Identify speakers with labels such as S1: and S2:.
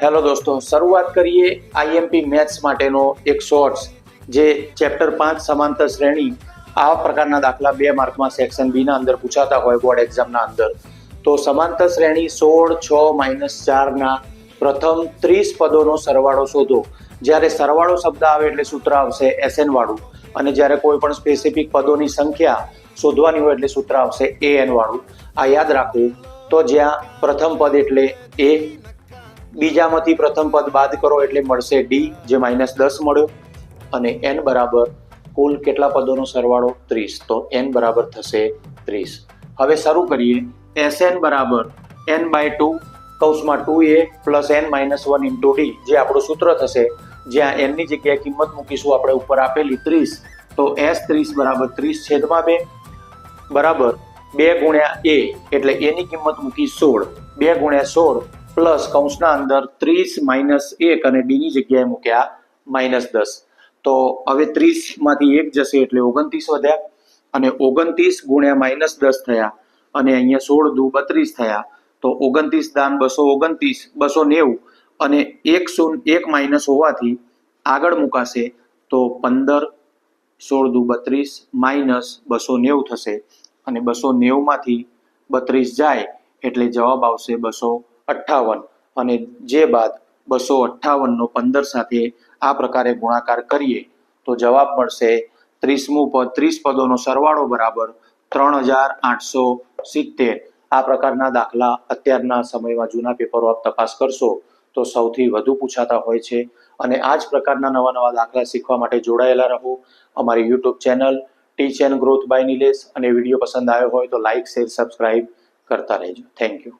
S1: Hello દોસ્તો, શરૂઆત કરીએ આઈએમપી મેથ્સ માટેનો એક શોર્ટ્સ જે ચેપ્ટર પાંચ સમાંતર શ્રેણી આવા પ્રકારના દાખલા બે માર્કમાં સેક્શન બીના અંદર પૂછાતા હોય બોર્ડ એક્ઝામના અંદર. તો સમાંતર શ્રેણી સોળ, છ, માઇનસ ચારના પ્રથમ ત્રીસ પદોનો સરવાળો શોધો. જ્યારે સરવાળો શબ્દ આવે એટલે સૂત્ર આવશે એસએન વાળું. અને જ્યારે કોઈ પણ સ્પેસિફિક પદોની સંખ્યા શોધવાની હોય એટલે સૂત્ર આવશે એ એન વાળું. આ યાદ રાખવું. તો જ્યાં પ્રથમ પદ એટલે એ બીજામાંથી પ્રથમ પદ બાદ કરો એટલે મળશે ડી, જે માઇનસ દસ મળ્યો. અને એન બરાબર કુલ કેટલા પદોનો સરવાળો? ત્રીસ. તો એન બરાબર થશે ત્રીસ. હવે શરૂ કરીએ. એસ એન બરાબર એન બાય ટુ, કૌંસમાં two A plus N minus one into D, જે આપણું સૂત્ર થશે. જ્યાં એનની જગ્યાએ કિંમત મૂકીશું આપણે ઉપર આપેલી ત્રીસ. તો એસ ત્રીસ બરાબર ત્રીસ છેદમાં બે. બરાબર બે ગુણ્યા એ એટલે એની કિંમત મૂકી સોળ. બે ગુણ્યા સોળ પ્લસ કૌંસના અંદર ત્રીસ માઇનસ એક અને ડીની જગ્યાએ મૂક્યા માઇનસ દસ. તો હવે ત્રીસમાંથી એક જશે એટલે ઓગણત્રીસ વધ્યા અને ઓગણત્રીસ ગુણ્યા માઇનસ દસ થયા અને અહીંયા સોળ દુ બત્રીસ થયા. તો ઓગણત્રીસ દાન બસો ઓગણત્રીસ, બસો નેવું અને એક શૂન્ય એક માઇનસ હોવાથી આગળ મુકાશે તો પંદર, સોળ દુ બત્રીસ માઇનસ બસો નેવું થશે અને બસો નેવુંમાંથી બત્રીસ જાય એટલે જવાબ આવશે બસો અઠ્ઠાવન. અને જે બાદ બસો અઠ્ઠાવનનો પંદર સાથે આ પ્રકારે ગુણાકાર કરીએ, તો જવાબ મળશે ત્રીસમું પદ, ત્રીસ પદોનો સરવાળો બરાબર ત્રણ હજાર આઠસો સિત્તેર. આ પ્રકારના દાખલા અત્યારના સમયમાં જૂના પેપરો આપ તપાસ કરશો તો સૌથી વધુ પૂછાતા હોય છે. અને આ જ પ્રકારના નવા નવા દાખલા શીખવા માટે જોડાયેલા રહો. અમારી YouTube channel teach and growth by Nilesh અને વીડિયો પસંદ આવ્યો હોય તો લાઇક શેર, સબસ્ક્રાઇબ કરતા રહેજો. Thank you.